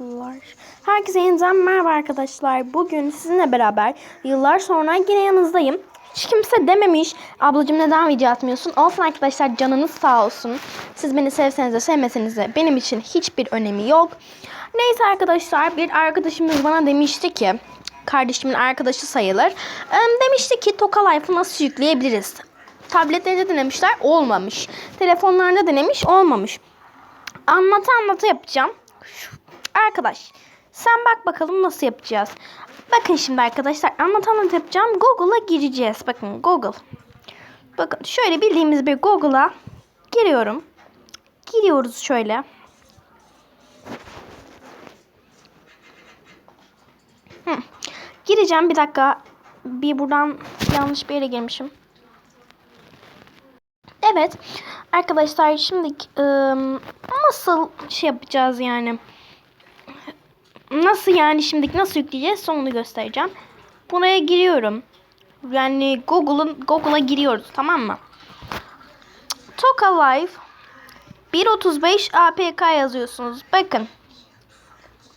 Arkadaşlar. Herkese yeniden merhaba arkadaşlar. Bugün sizinle beraber yıllar sonra yine yanınızdayım. Hiç kimse dememiş ablacığım neden video atmıyorsun? Olsun arkadaşlar canınız sağ olsun. Siz beni sevseniz de sevmeseniz de benim için hiçbir önemi yok. Neyse arkadaşlar bir arkadaşımız bana demişti ki kardeşimin arkadaşı sayılır. Em, Demişti ki Toka Life'ı nasıl yükleyebiliriz? Tabletlerinde denemişler olmamış. Telefonlarında denemiş olmamış. Anlatı anlatı yapacağım. Şu- Arkadaş sen bak bakalım nasıl yapacağız. Bakın şimdi arkadaşlar anlatı yapacağım. Google'a gireceğiz. Bakın Google. Bakın şöyle bildiğimiz bir Google'a giriyorum. Giriyoruz şöyle. Hı. Gireceğim bir dakika. Bir buradan yanlış bir yere girmişim. Evet. Arkadaşlar şimdi ıı, nasıl şey yapacağız yani? Nasıl yani şimdi nasıl yükleyeceğiz onu göstereceğim. Buraya giriyorum. Yani Google'ın Google'a giriyoruz tamam mı? Toka Live 1.35 APK yazıyorsunuz. Bakın.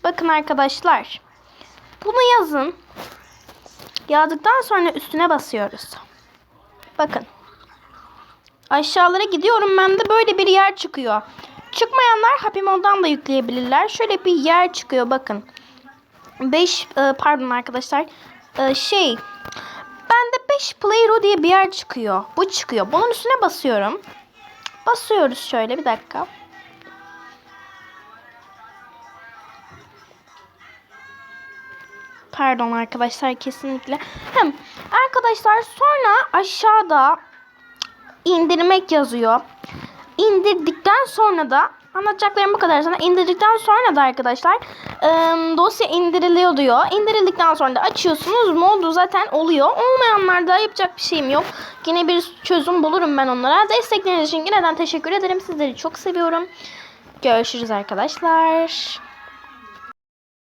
Bakın arkadaşlar. Bunu yazın. Yazdıktan sonra üstüne basıyoruz. Bakın. Aşağılara gidiyorum ben de böyle bir yer çıkıyor. Çıkmayanlar Happy Mod'dan da yükleyebilirler. Şöyle bir yer çıkıyor bakın. 5 pardon arkadaşlar. E, şey bende 5 Playro diye bir yer çıkıyor. Bu çıkıyor. Bunun üstüne basıyorum. Basıyoruz şöyle bir dakika. Pardon arkadaşlar kesinlikle. Hem arkadaşlar sonra aşağıda indirmek yazıyor. İndirdikten sonra da anlatacaklarım bu kadar sana. İndirdikten sonra da arkadaşlar ıı, dosya indiriliyor diyor. İndirildikten sonra da açıyorsunuz. Modu zaten oluyor. Olmayanlarda yapacak bir şeyim yok. Yine bir çözüm bulurum ben onlara. Destekleriniz için yineden teşekkür ederim. Sizleri çok seviyorum. Görüşürüz arkadaşlar.